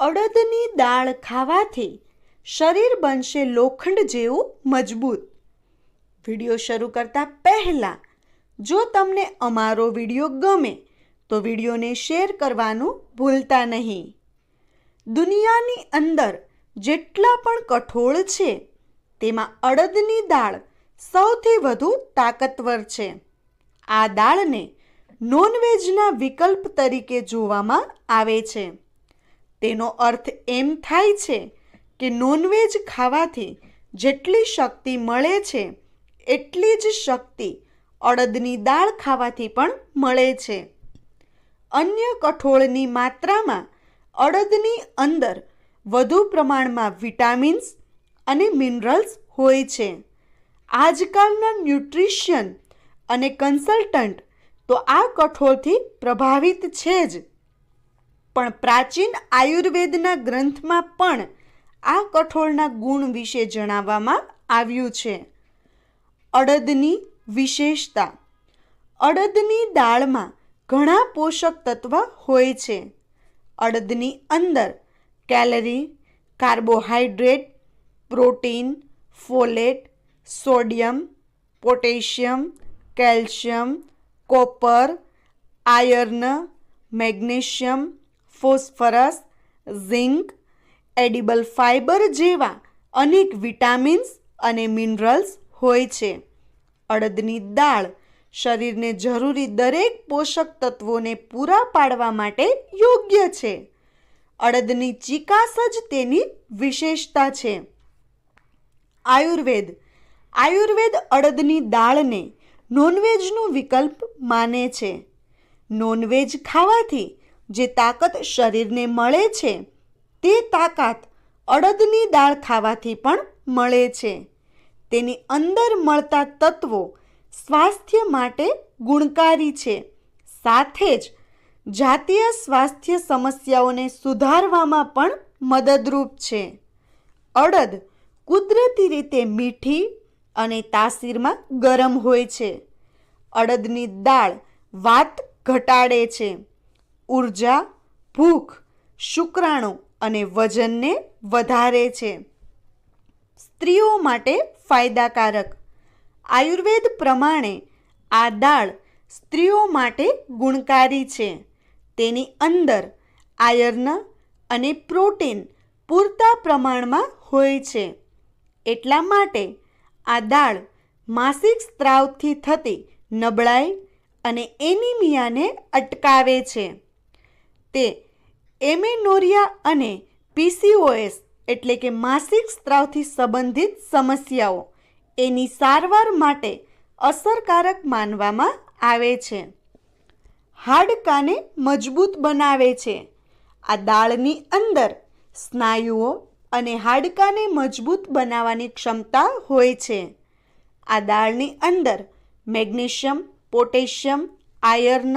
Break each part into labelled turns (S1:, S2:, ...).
S1: અડદની દાળ ખાવાથી શરીર બનશે લોખંડ જેવું મજબૂત. વીડિયો શરૂ કરતા પહેલાં, જો તમને અમારો વીડિયો ગમે, તો વિડીયોને શેર કરવાનું ભૂલતા નહીં. દુનિયાની અંદર જેટલા પણ કઠોળ છે, તેમાં અડદની દાળ સૌથી વધુ તાકતવર છે. આ દાળને નોનવેજના વિકલ્પ તરીકે જોવામાં આવે છે. તેનો અર્થ એમ થાય છે કે નોનવેજ ખાવાથી જેટલી શક્તિ મળે છે, એટલી જ શક્તિ અડદની દાળ ખાવાથી પણ મળે છે. અન્ય કઠોળની માત્રામાં અડદની અંદર વધુ પ્રમાણમાં વિટામિન્સ અને મિનરલ્સ હોય છે. આજકાલના ન્યુટ્રિશિયન અને કન્સલ્ટન્ટ તો આ કઠોળથી પ્રભાવિત છે જ. પણ પ્રાચીન આયુર્વેદના ગ્રંથમાં પણ આ કઠોળના ગુણ વિશે જણાવવામાં આવ્યું છે. અડદની વિશેષતા. અડદની દાળમાં ઘણા પોષક તત્વ હોય છે. અડદની અંદર calorie carbohydrate protein, folate, sodium, potassium, calcium, copper, iron, magnesium phosphorus, zinc, edible fibre જેવા અનેક વિટામિન્સ અને મિનરલ્સ હોય છે. અડદની દાળ શરીરને જરૂરી દરેક પોષક તત્વોને પૂરા પાડવા માટે યોગ્ય છે. અડદની ચિકાસ જ તેની વિશેષતા છે. આયુર્વેદ. આયુર્વેદ અડદની દાળને નોનવેજનો વિકલ્પ માને છે. નોનવેજ ખાવાથી જે તાકાત શરીરને મળે છે, તે તાકાત અડદની દાળ ખાવાથી પણ મળે છે. તેની અંદર મળતા તત્વો સ્વાસ્થ્ય માટે ગુણકારી છે. સાથે જ જાતીય સ્વાસ્થ્ય સમસ્યાઓને સુધારવામાં પણ મદદરૂપ છે. અડદ કુદરતી રીતે મીઠી અને તાસીરમાં ગરમ હોય છે. અડદની દાળ વાત ઘટાડે છે. ઊર્જા, ભૂખ, શુક્રાણુ અને વજનને વધારે છે. સ્ત્રીઓ માટે ફાયદાકારક. આયુર્વેદ પ્રમાણે આ દાળ સ્ત્રીઓ માટે ગુણકારી છે. તેની અંદર આયર્ન અને પ્રોટીન પૂરતા પ્રમાણમાં હોય છે. એટલા માટે આ દાળ માસિક સ્ત્રાવથી થતી નબળાઈ અને એનિમિયાને અટકાવે છે. તે એમેનોરિયા અને પીસીઓએસ એટલે કે માસિક સ્ત્રાવથી સંબંધિત સમસ્યાઓ એની સારવાર માટે અસરકારક માનવામાં આવે છે. હાડકાને મજબૂત બનાવે છે. આ દાળની અંદર સ્નાયુઓ અને હાડકાને મજબૂત બનાવવાની ક્ષમતા હોય છે. આ દાળની અંદર મેગ્નેશિયમ, પોટેશિયમ, આયર્ન,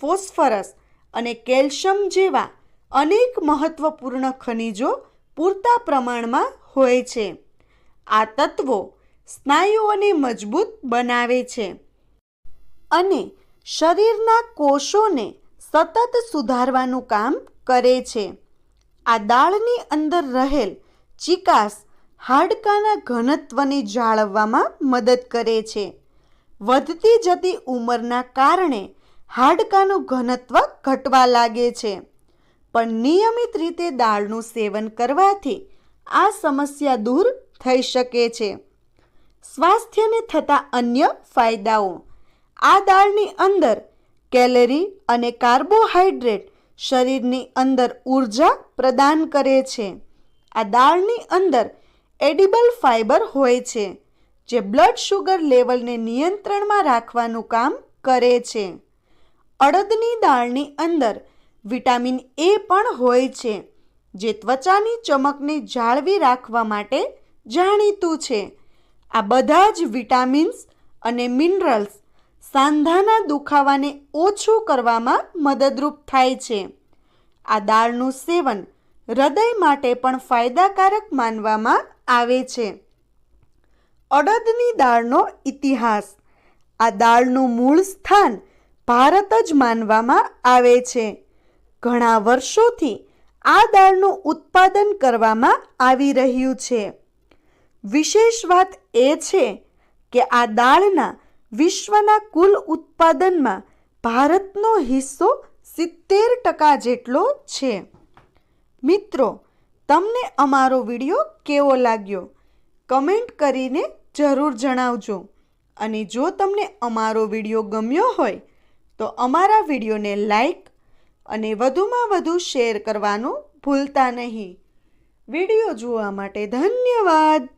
S1: ફોસ્ફરસ અને કેલ્શિયમ જેવા અનેક મહત્વપૂર્ણ ખનિજો પૂરતા પ્રમાણમાં હોય છે. આ તત્વો સ્નાયુઓને મજબૂત બનાવે છે અને શરીરના કોષોને સતત સુધારવાનું કામ કરે છે. આ દાળની અંદર રહેલ ચિકાસ હાડકાના ઘનત્વને જાળવવામાં મદદ કરે છે. વધતી જતી ઉંમરના કારણે હાડકાનું ઘનત્વ ઘટવા લાગે છે. પણ નિયમિત રીતે દાળનું સેવન કરવાથી આ સમસ્યા દૂર થઈ શકે છે. સ્વાસ્થ્યને થતા અન્ય ફાયદાઓ. આ દાળની અંદર કેલરી અને કાર્બોહાઈડ્રેટ શરીરની અંદર ઊર્જા પ્રદાન કરે છે. આ દાળની અંદર એડિબલ ફાઇબર હોય છે, જે બ્લડ શુગર લેવલને નિયંત્રણમાં રાખવાનું કામ કરે છે. અડદની દાળની અંદર વિટામિન એ પણ હોય છે, જે ત્વચાની ચમકને જાળવી રાખવા માટે જાણીતું છે. આ બધા જ વિટામિન્સ અને મિનરલ્સ સાંધાના દુખાવાને ઓછું કરવામાં મદદરૂપ થાય છે. આ દાળનું સેવન હૃદય માટે પણ ફાયદાકારક માનવામાં આવે છે. અડદની દાળનો ઇતિહાસ. આ દાળનું મૂળ સ્થાન ભારત જ માનવામાં આવે છે. ઘણા વર્ષોથી આ દાળનું ઉત્પાદન કરવામાં આવી રહ્યું છે. વિશેષ વાત એ છે કે આ દાળના વિશ્વના કુલ ઉત્પાદનમાં ભારતનો હિસ્સો સિત્તેર ટકા જેટલો છે. મિત્રો, તમને અમારો વીડિયો કેવો લાગ્યો? કમેન્ટ કરીને જરૂર જણાવજો. અને જો તમને અમારો વીડિયો ગમ્યો હોય તો અમારા વિડીયોને લાઈક અને વધુમાં વધુ શેર કરવાનું ભૂલતા નહીં. વીડિયો જોવા માટે ધન્યવાદ.